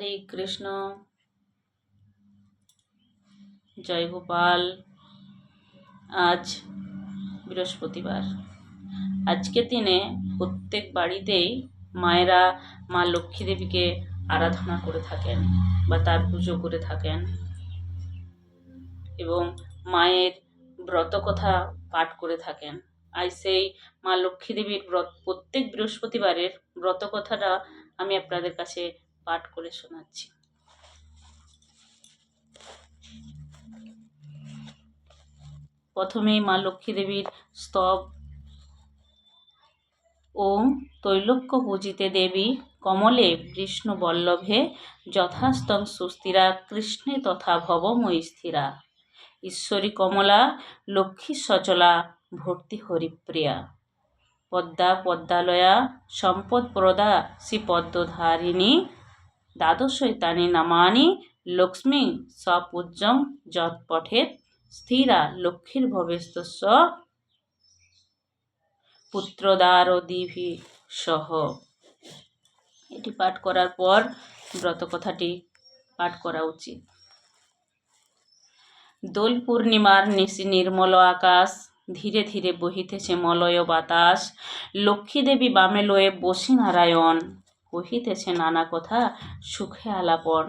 হরে কৃষ্ণ। জয় গোপাল। আজ বৃহস্পতিবার। আজকের দিনে প্রত্যেক বাড়িতেই মায়েরা মা লক্ষ্মী দেবীকে আরাধনা করে থাকেন বা তার পুজো করে থাকেন এবং মায়ের ব্রত কথা পাঠ করে থাকেন। আজ সেই মা লক্ষ্মী দেবীর ব্রত, প্রত্যেক বৃহস্পতিবারের ব্রত কথাটা আমি আপনাদের কাছে পাঠ করে শোনাচ্ছি। প্রথমেই মা লক্ষ্মী দেবীর স্তব ওম তৈলক্য পূজিতে দেবী কমলে বিষ্ণু বল্লভে যথাস্তং সুস্থিরা কৃষ্ণে তথা ভবময়ী স্থিরা। ঈশ্বরী কমলা, লক্ষ্মী সচলা, ভর্তি হরিপ্রিয়া। পদ্মা পদ্মালয়া সম্পদপ্রদা শ্রীপদ্মধারিণী দ্বাদশৈতানি নামানি লক্ষ্মী সপূজ্যং যৎপঠেত স্থিরা লক্ষ্মীর ভবেস্তস্য পুত্রদারদিভি সহ। এটি পাঠ করার পর ব্রত কথাটি পাঠ করা উচিত। দোল পূর্ণিমার নিশি নির্মল আকাশ, ধীরে ধীরে বহিতেছে মলয় বাতাস, লক্ষ্মী দেবী বামে লয়ে বসি নারায়ণ। কহিতেছে নানা কথা, সুখে আলাপন।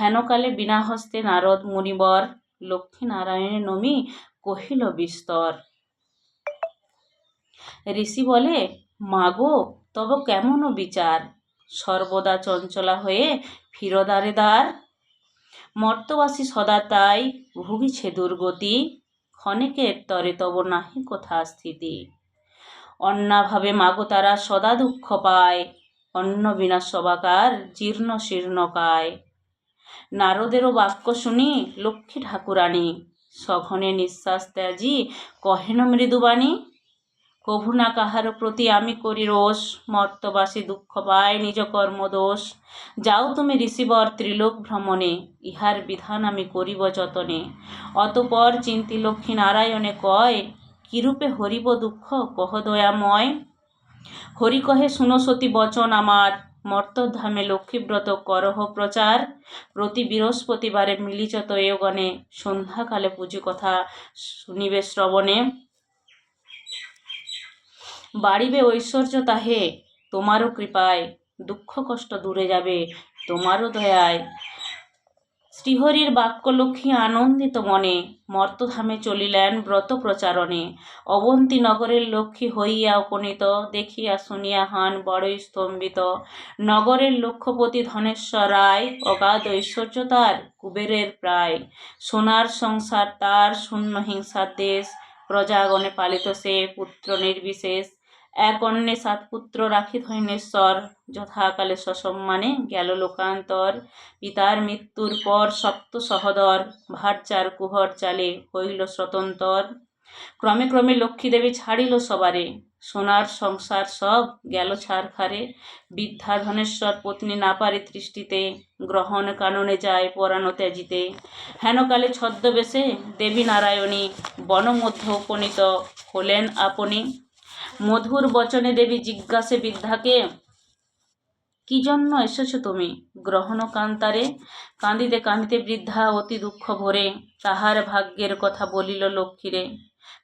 হেনকালে বিনা হস্তে নারদ মুনিবর লক্ষ্মী নারায়ণে নমি কহিল বিস্তর। ঋষি বলে, মাগো, তব কেমন বিচার? সর্বদা চঞ্চলা হয়ে ফিরদারে দ্বার মর্তবাসী সদা তাই ভুগিছে দুর্গতি, ক্ষণেকের তরে তব নাহি কোথা স্থিতি। অন্নাভাবে মাগো তারা সদা দুঃখ পায়। অন্ন বিনা সবাকার জীর্ণ শীর্ণকায়। নারদেরও বাক্য শুনি, লক্ষ্মী ঠাকুরানী, সঘনে নিঃশ্বাস ত্যাজি, কহেন মৃদুবাণী, কভু না কাহার প্রতি আমি করি রোষ, মর্তবাসী দুঃখ পায় নিজ কর্মদোষ। যাও তুমি ঋষিবর ত্রিলোক ভ্রমণে, ইহার বিধান আমি করিব যতনে। অতপর চিন্তি লক্ষ্মী নারায়ণে কয়, কিরূপে হরিব দুঃখ, কহ দয়াময়। হরি কহে, শুনো সতী বচন আমার। মর্তধামে লক্ষ্মীব্রত করহ প্রচার। প্রতি বৃহস্পতিবারে মিলিচত এগণে সন্ধ্যাকালে পুজো কথা শুনিবে শ্রবণে। বাড়িবে ঐশ্বর্য তাহে, তোমারও কৃপায়। দুঃখ কষ্ট দূরে যাবে, তোমারও দয়ায়। শ্রীহরির বাক্য লক্ষ্মী আনন্দিত মনে মর্তধামে চলিলেন ব্রত প্রচারণে অবন্তী নগরের লক্ষ্মী হইয়া উপনীত, দেখিয়া শুনিয়া হান বড়ই স্তম্ভিত। নগরের লক্ষ্যপতি ধনেশ্বর রায় অগাধ ঐশ্বর্য তার কুবেরের প্রায়। সোনার সংসার, তার শূন্য হিংসার দেশ। প্রজাগণে পালিত সে পুত্র নির্বিশেষ। এক অন্যে সাত পুত্র রাখি ধৈনেশ্বর যথাকালে সসম্মানে গেল লোকান্তর। পিতার মৃত্যুর পর সপ্ত সহদর ভারচার কুহর চালে হইল স্বতন্তর। ক্রমে ক্রমে লক্ষ্মী দেবী ছাড়িল সবারে। সোনার সংসার সব গেল ছাড়খারে বৃদ্ধা ধনেশ্বর পত্নী না পারে তৃষ্টিতে। গ্রহণ কাননে যায় পরাণ ত্যাজিতে। হেনকালে ছদ্মবেশে দেবী নারায়ণী বনমধ্য উপনীত হলেন আপনি। মধুর বচনে দেবী জিজ্ঞাসে বৃদ্ধাকে কি জন্য এসেছ তুমি? গ্রহণ কান্তারে, কাঁদিতে কাঁদিতে বৃদ্ধা অতি দুঃখ ভরে, তাহার ভাগ্যের কথা বলিল লক্ষ্মীরে।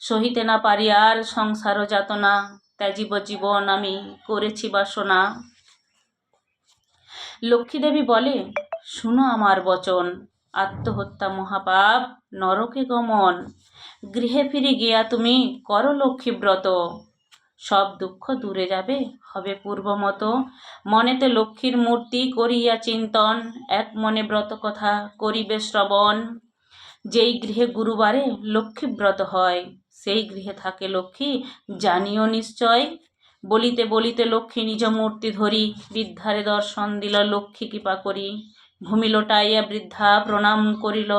সহিতে না পারি আর সংসার যাতনা, ত্যাজীব জীবন আমি করেছি বাসনা। লক্ষ্মীদেবী বলে, শুনো আমার বচন, আত্মহত্যা মহাপাপ নরকে গমন। গৃহে ফিরে গিয়া তুমি করো লক্ষ্মীব্রত সব দুঃখ দূরে যাবে, হবে পূর্বমতো মনেতে লক্ষ্মীর মূর্তি করিয়া চিন্তন, এক মনে ব্রত কথা করিবে শ্রবণ। যেই গৃহে গুরুবারে লক্ষ্মী ব্রত হয়, সেই গৃহে থাকে লক্ষ্মী, জানিও নিশ্চয়। বলিতে বলিতে লক্ষ্মী নিজ মূর্তি ধরি বৃদ্ধারে দর্শন দিল লক্ষ্মী কৃপা করি। ভূমি লোটাইয়া বৃদ্ধা, প্রণাম করিল,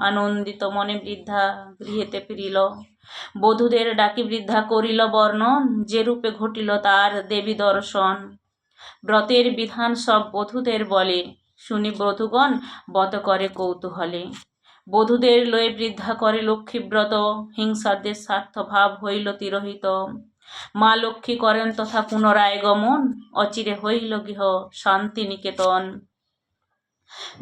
আনন্দিত মনে বৃদ্ধা গৃহেতে ফিরিল। বধূদের ডাকি বৃদ্ধা করিল বর্ণন যে রূপে ঘটিল তার দেবী দর্শন। ব্রতের বিধান সব বধূদের বলে। শুনি বধূগণ বত করে কৌতূহলে। বধূদের লয়ে বৃদ্ধা করে লক্ষ্মীব্রত হিংসাদের স্বার্থভাব হইল তিরোহিত। মা লক্ষ্মী করেন তথা পুনরায় গমন। অচিরে হইল গৃহ শান্তি নিকেতন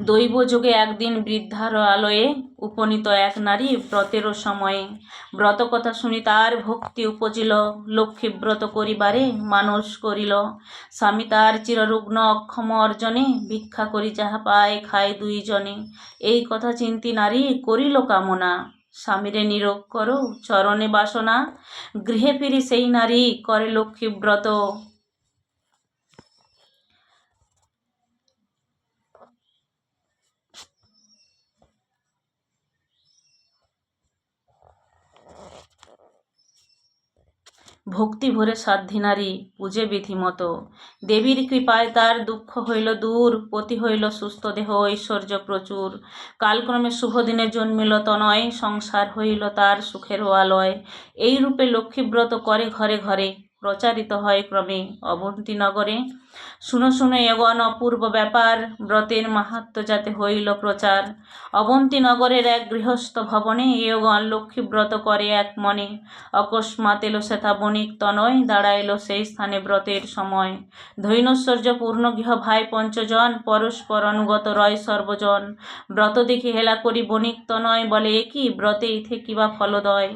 দৈব যোগে একদিন বৃদ্ধার আলয়ে উপনীত এক নারী ব্রতেরও সময়ে ব্রত কথা শুনি তার ভক্তি উপজিল, লক্ষ্মী ব্রত করিবারে মানুষ করিল। স্বামী তার চিররুগ্ন অক্ষম অর্জনে ভিক্ষা করি যাহা পায় খায় দুইজনে। এই কথা চিন্তি নারী করিল কামনা। স্বামীরে নিরোগ করো, চরণে বাসনা। গৃহে ফিরি সেই নারী করে লক্ষ্মী ভক্তি ভরে সাধ্যী নারী পূজে বিধিমতো। দেবীর কৃপায় তার দুঃখ হইল দূর, পতি হইল সুস্থ দেহ, ঐশ্বর্য প্রচুর। কালক্রমে শুভদিনে জন্মিল তনয়, সংসার হইল তার সুখের আলয়। এই রূপে লক্ষ্মীব্রত করে ঘরে ঘরে প্রচারিত হয় ক্রমে। অবন্তী নগরে শুনো শুনো এগণ অপূর্ব ব্যাপার, ব্রতের মাহাত্ম যাতে হইল প্রচার। অবন্তী নগরের এক গৃহস্থ ভবনে এগণ লক্ষ্মীব্রত করে এক মনে অকস্মাৎ এলো সেথা বণিক তনয়, দাঁড়াইল সেই স্থানে ব্রতের সময়। ধৈনৈশ্বর্য পূর্ণ গৃহ ভাই পঞ্চজন, পরস্পর অনুগত রয় সর্বজন। ব্রত দেখি হেলা করি বণিক তনয়, বলে একই ব্রতে ইথে কিবা ফলদয়?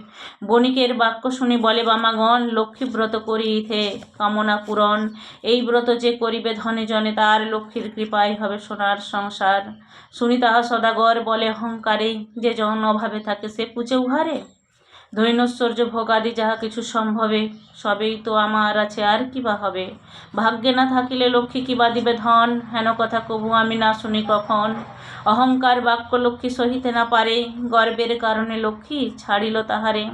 বণিকের বাক্য শুনি বলে, বামাগণ, লক্ষ্মী ব্রত করি ইথে, কামনা পূরণ। এই ব্রত যে করিবে ধনে জনে তার লক্ষ্মীর কৃপায় হবে সোনার সংসার। শুনি তাহা সদাগর বলে অহংকারেই যে জন অভাবে থাকে সে পুজে উহারে দৈনৈশ্বর্য ভোগাদি যাহা কিছু সম্ভবে, সবেই তো আমার আছে, আর কি বা হবে? ভাগ্যে না থাকিলে লক্ষ্মী কি বা দিবে ধন? হেন কথা কবু আমি না শুনি কখন? অহংকার বাক্য লক্ষ্মী সহিতে না পারে, গর্বের কারণে লক্ষ্মী ছাড়িল তাহারে।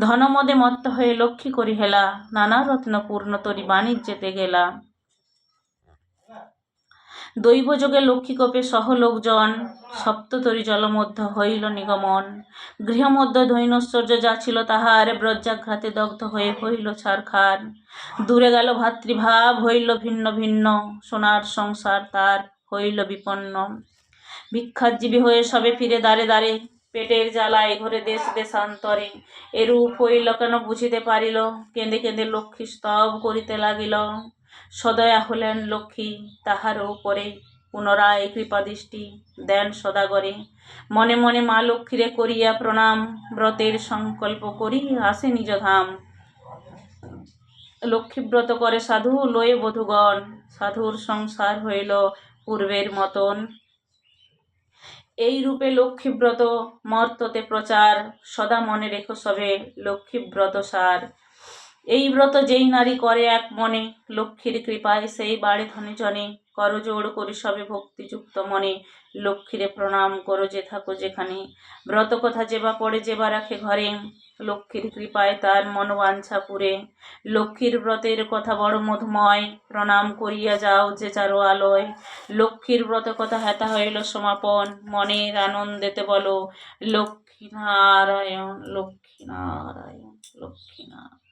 ধনমদে মত্ত হয়ে লক্ষ্মী করি হেলা নানা রত্ন পূর্ণ তরি বাণিজ্যেতে গেলা। দৈবযোগে লক্ষ্মীকোপে সহ লোকজন সপ্ততরী জলমধ্য হইল নিগমন। গৃহমধ্য দৈনৈশ্বর্য যা ছিল তাহার ব্রজ্জাঘাতে দগ্ধ হয়ে হইল ছারখার। দূরে গেল ভাতৃভাব, হইল ভিন্ন ভিন্ন, সোনার সংসার তার হইল বিপন্ন। ভিক্ষাজীবী হয়ে সবে ফিরে দাঁড়ে দাঁড়ে পেটের জ্বালায় ঘরে দেশ দেশান্তরে, এরূপ হইল কেন বুঝিতে পারিল? কেঁদে কেঁদে লক্ষ্মী স্তব করিতে লাগিল। সদয়া হলেন লক্ষ্মী, তাহার উপরে পুনরায় কৃপাদৃষ্টি দেন সদাগরে। মনে মনে মা লক্ষ্মীরে করিয়া প্রণাম, ব্রতের সংকল্প করি, আসে নিজ ধাম। লক্ষ্মীব্রত করে সাধু, লয়ে বধূগণ, সাধুর সংসার হইল পূর্বের মতন। এই রূপে লক্ষ্মীব্রত মর্ততে প্রচার, সদা মনে রেখো সবে লক্ষ্মীব্রত সার। এই ব্রত যেই নারী করে এক মনে, লক্ষ্মীর কৃপায় সেই বাড়ি ধনে জনে করজোড় করি সবে ভক্তিযুক্ত মনে, লক্ষ্মীরে প্রণাম করো যে থাকো যেখানে। ব্রত কথা যেবা পড়ে যেবা রাখে ঘরে, লক্ষ্মীর কৃপায় তার মনোবাঞ্ছা পুরে। লক্ষ্মীর ব্রতের কথা বড় মধুময়, প্রণাম করিয়া যাও যে চারো আলোয়। লক্ষ্মীর ব্রত কথা হেতা হইল সমাপন, মনের আনন্দেতে বলো লক্ষ্মী নারায়ণ লক্ষ্মী নারায়ণ লক্ষ্মী নারায়ণ